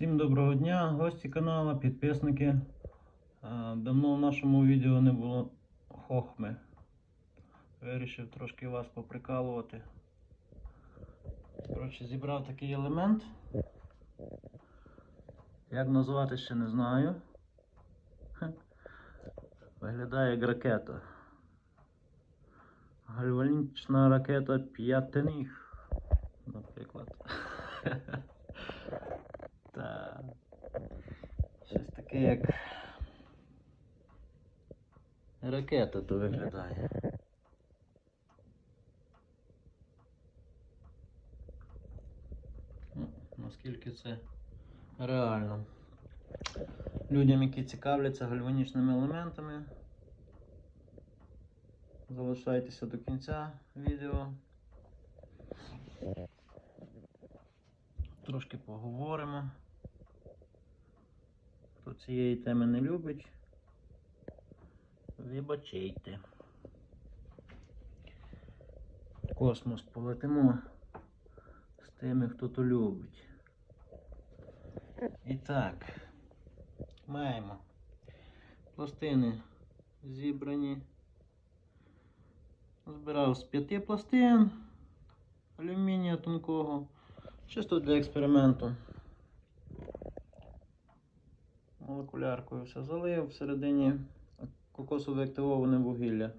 Всім доброго дня, гості каналу, підписники. Е, Давно в нашому відео не було хохми. Вирішив трошки вас поприкалувати. Коротше, зібрав такий елемент. Як назвати ще не знаю. Виглядає як ракета. Гальванічна ракета п'ятиніг, наприклад. Та щось таке як ракета то виглядає. Ну, Наскільки це реально. Людям, які цікавляться гальванічними елементами, залишайтеся до кінця відео. Трошки поговоримо. Хто цієї теми не любить, вибачайте. Космос полетимо з тими, хто то любить. І так, маємо пластини зібрані. Збирав з п'яти пластин алюмінія тонкого. Чисто для експерименту. Молекуляркою все залив, всередині кокосове активоване вугілля.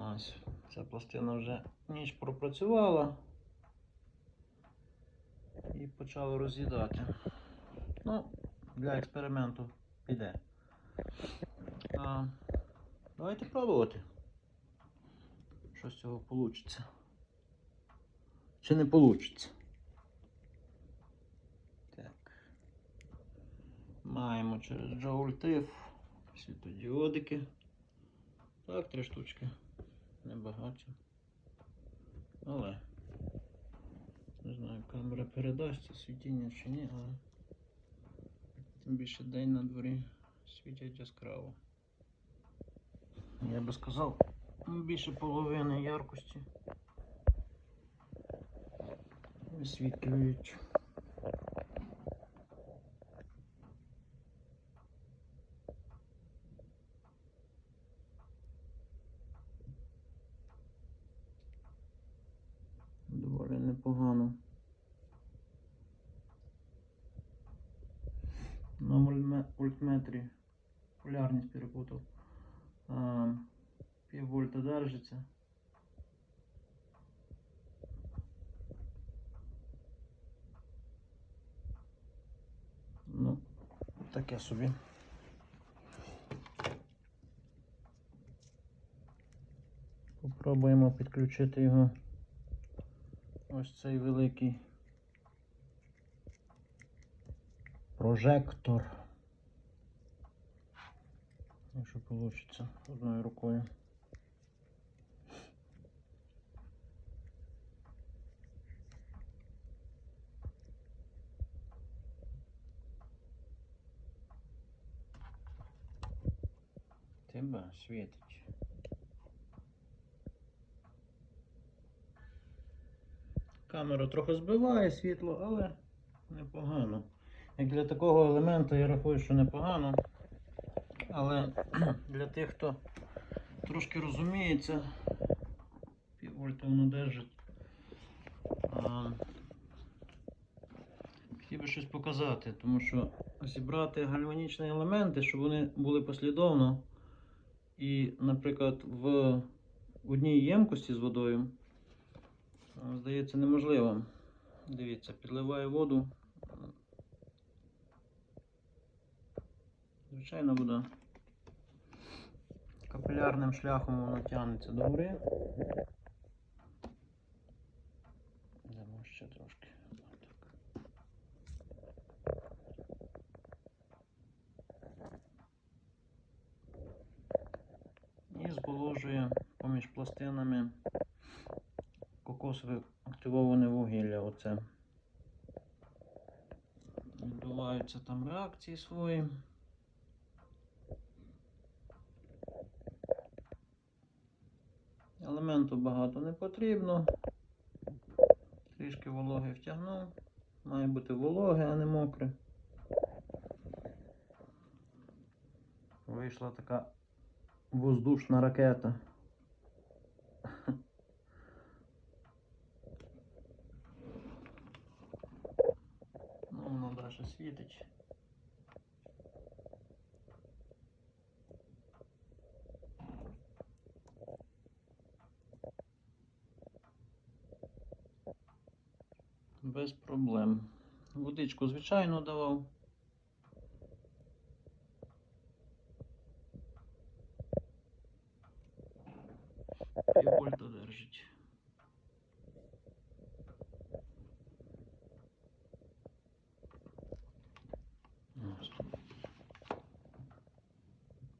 Ось, ця пластина вже ніч пропрацювала і почала роз'їдати. Ну, для експерименту піде. А, давайте пробувати. Що з цього вийде. Чи не вийде? Так. Маємо через TIFF світодіодики. Так, три штучки. Небагаті. Але. Не знаю, камера передасть це світіння чи ні, але тим більше день на дворі світять яскраво. Я би сказав, більше половини яркості. Висвітлюють. Доволі непогано. На вольтметрі полярність перепутав. Пів вольта держиться. Ну, таке собі. Попробуємо підключити його. Ось цей великий прожектор. Якщо вийде одною рукою. Тебе світить. Камера трохи збиває світло, але непогано. Як для такого елементу я рахую, що непогано. Але для тих, хто трошки розуміється, піввольта воно держить. Хотів би щось показати, тому що зібрати гальванічні елементи, щоб вони були послідовно. І, наприклад, в одній ємкості з водою, здається, неможливо. Дивіться, підливаю воду. Звичайна вода. Капілярним шляхом воно тягнеться до гори. Дамо ще трошки. І зволожує поміж пластинами кокосове активоване вугілля. Оце. Відбуваються там реакції свої. Елементу багато не потрібно. Трішки вологи втягнув. Має бути вологе, а не мокре. Вийшла така воздушна ракета. Ну, воно далі світить. Без проблем. Водичку звичайно давав. Піввольта держить.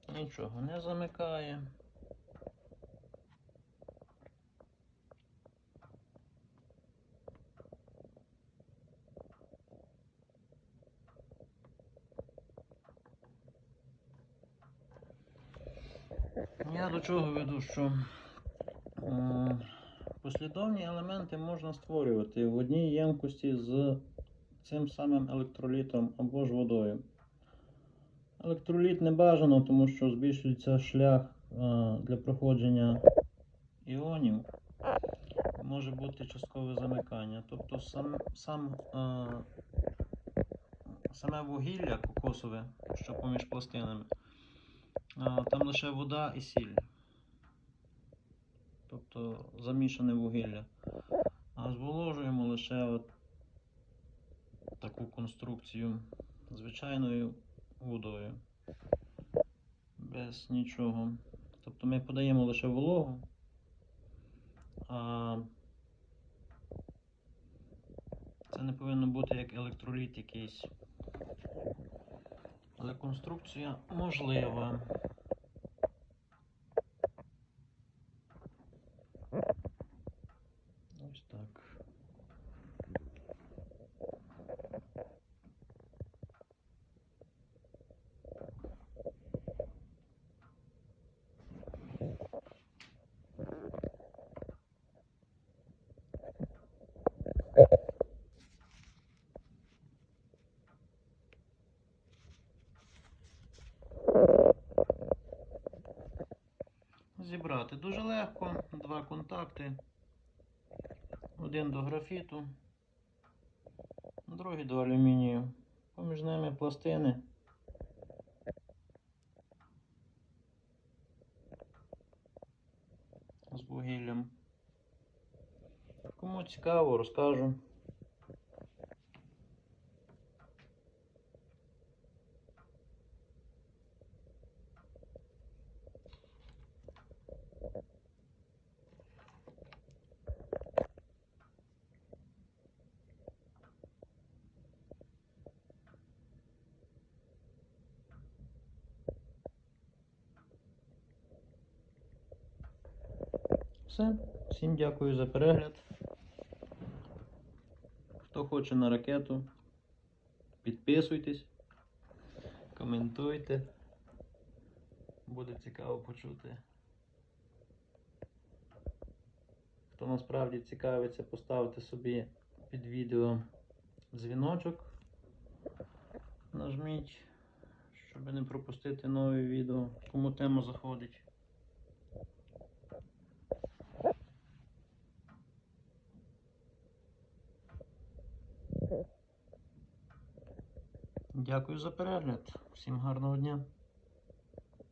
Нічого не замикає. Я до чого веду, що е, послідовні елементи можна створювати в одній ємкості з цим самим електролітом або ж водою. Електроліт не бажано, тому що збільшується шлях е, для проходження іонів. Може бути часткове замикання. Тобто сам, сам, е, саме вугілля кокосове, що поміж пластинами, Там лише вода і сіль. Тобто замішане вугілля. А зволожуємо лише от таку конструкцію звичайною водою. Без нічого. Тобто ми подаємо лише вологу, а це не повинно бути як електроліт якийсь. Конструкція можлива. Ось так. Зібрати дуже легко. Два контакти. Один до графіту, другий до алюмінію. Поміж ними пластини. З вугіллям. Кому цікаво, розкажу. Все. Всім дякую за перегляд. Хто хоче на ракету, підписуйтесь, коментуйте. Буде цікаво почути. Хто насправді цікавиться, поставте собі під відео дзвіночок. Нажміть, щоб не пропустити нові відео, кому тема заходить. Дякую за перегляд. Всім гарного дня.